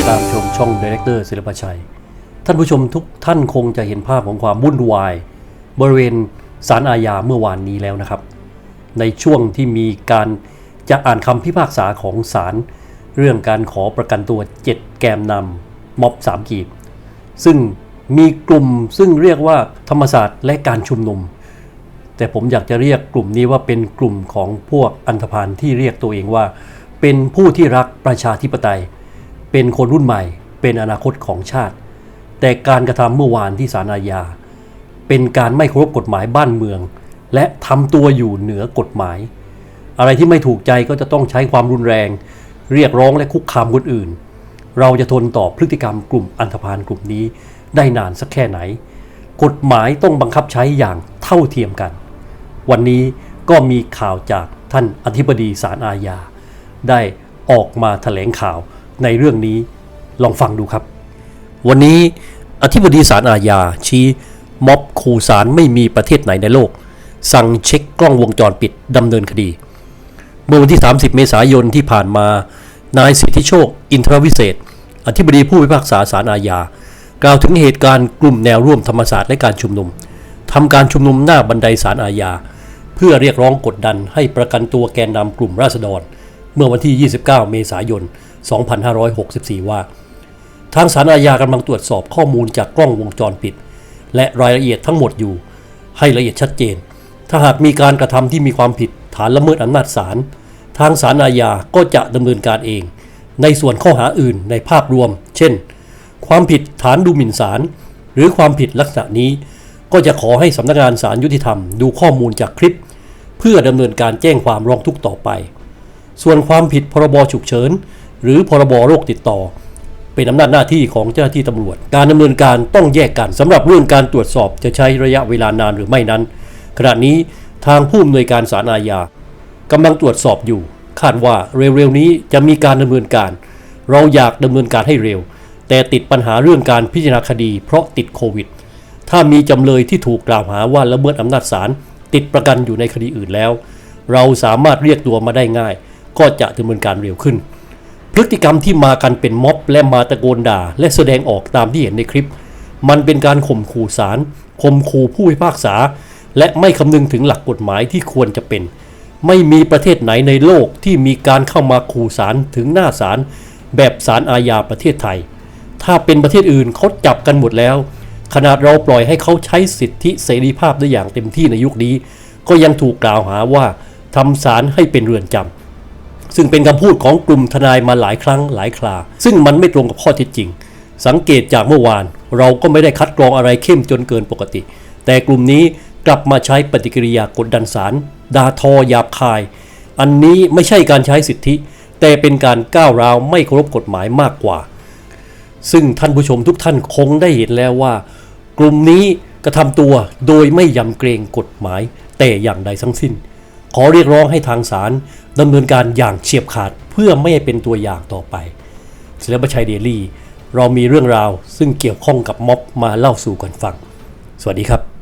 ติดตามชมช่องดีเรคเตอร์ศิลปชัย ท่านผู้ชมทุกท่านคงจะเห็นภาพของความวุ่นวาย บริเวณศาลอาญาเมื่อวานนี้แล้วนะครับ ในช่วงที่มีการจะอ่านคำพิพากษาของศาลเรื่องการขอประกันตัว 7 แกมนำม็อบสามกีบ ซึ่งมีกลุ่มซึ่งเรียกว่าธรรมศาสตร์และการชุมนุม แต่ผมอยากจะเรียกกลุ่มนี้ว่าเป็นกลุ่มของพวกอันธพาลที่เรียกตัวเองว่า เป็นผู้ที่รักประชาธิปไตย เป็นคนรุ่นใหม่ เป็นอนาคตของชาติ แต่การกระทำเมื่อวานที่ศาลอาญา เป็นการไม่เคารพกฎหมายบ้านเมือง และทำตัวอยู่เหนือกฎหมาย อะไรที่ไม่ถูกใจก็จะต้องใช้ความรุนแรง เรียกร้องและคุกคามคนอื่น เราจะทนต่อพฤติกรรมกลุ่มอันธพาลกลุ่มนี้ได้นานสักแค่ไหน กฎหมายต้องบังคับใช้อย่างเท่าเทียมกัน วันนี้ก็มีข่าวจากท่านอธิบดีศาลอาญา ได้ออกมาแถลงข่าว ในเรื่องนี้ลองฟังดูครับ วันนี้อธิบดีศาลอาญาชี้ม็อบขู่ศาลไม่มีประเทศไหนในโลก สั่งเช็คกล้องวงจรปิดดำเนินคดี เมื่อวันที่ 30 เมษายนที่ผ่านมา นายสิทธิโชค อินทรวิเศษ อธิบดีผู้พิพากษาศาลอาญากล่าวถึงเหตุการณ์กลุ่มแนวร่วมธรรมศาสตร์และการชุมนุมทำการชุมนุมหน้าบันไดศาลอาญา เพื่อเรียกร้องกดดันให้ประกันตัวแกนนำกลุ่มราษฎร เมื่อวันที่ 29 เมษายน 2564 ว่า ทางศาลอาญากำลังตรวจสอบข้อมูลจากกล้องวงจรปิด และรายละเอียดทั้งหมดอยู่ ให้ละเอียดชัดเจน ถ้าหากมีการกระทำที่มีความผิดฐานละเมิดอำนาจศาลทางศาลอาญาก็จะดำเนินการเอง ในส่วนข้อหาอื่นในภาพรวม เช่น ความผิดฐานดูหมิ่นศาลหรือความผิดลักษณะนี้ ก็จะขอให้สำนักงานศาลยุติธรรม ดูข้อมูลจากคลิป เพื่อดำเนินการแจ้งความร้องทุกข์ต่อไป ส่วนความผิดพรบฉุกเฉิน หรือพรบโรคติดต่อ เป็นอำนาจหน้าที่ของเจ้าหน้าที่ตำรวจ การดำเนินการต้องแยกกันสำหรับเรื่องการตรวจสอบจะใช้ระยะเวลานานหรือไม่นั้น ขณะนี้ทางผู้อำนวยการศาลอาญากำลังตรวจสอบอยู่ คาดว่าเร็วๆนี้จะมีการดำเนินการ เราอยากดำเนินการให้เร็ว แต่ติดปัญหาเรื่องการพิจารณาคดี เพราะติดโควิด ถ้ามีจำเลยที่ถูกกล่าวหาว่าละเมิดอำนาจศาลติดประกันอยู่ในคดีอื่นแล้ว เราสามารถเรียกตัวมาได้ง่าย ก็จะดำเนินการเร็วขึ้น พฤติกรรมที่มากันเป็นม็อบและมาตะโกนด่า และแสดงออกตามที่เห็นในคลิป มันเป็นการข่มขู่ศาลข่มขู่ผู้พิพากษา และไม่คำนึงถึงหลักกฎหมายที่ควรจะเป็น ไม่มีประเทศไหนในโลกที่มีการเข้ามาขู่ศาลถึงหน้าศาลแบบศาลอาญาประเทศไทย ถ้าเป็นประเทศอื่นเขาจับกันหมดแล้ว ขนาดเราปล่อยให้เขาใช้สิทธิเสรีภาพได้อย่างเต็มที่ในยุคนี้ ก็ยังถูกกล่าวหาว่าทำศาลให้เป็นเรือนจำ ซึ่งเป็นคำพูดของกลุ่มทนายมาหลายครั้งหลายครา ซึ่งมันไม่ตรงกับข้อเท็จจริง สังเกตจากเมื่อวาน เราก็ไม่ได้คัดกรองอะไรเข้มจนเกินปกติ แต่กลุ่มนี้กลับมาใช้ปฏิกิริยากดดันสารด่าทอหยาบคาย อันนี้ไม่ใช่การใช้สิทธิ แต่เป็นการก้าวร้าวไม่เคารพกฎหมายมากกว่า ซึ่งท่านผู้ชมทุกท่านคงได้เห็นแล้วว่า กลุ่มนี้กระทำตัวโดยไม่ยำเกรงกฎหมายแต่อย่างใดทั้งสิ้น ขอเรียกร้องให้ทางศาลดำเนินการอย่างเฉียบขาดเพื่อไม่ให้เป็นตัวอย่างต่อไปศิลปชัยเดลี่ เรามีเรื่องราวซึ่งเกี่ยวข้องกับม็อบมาเล่าสู่กันฟัง สวัสดีครับ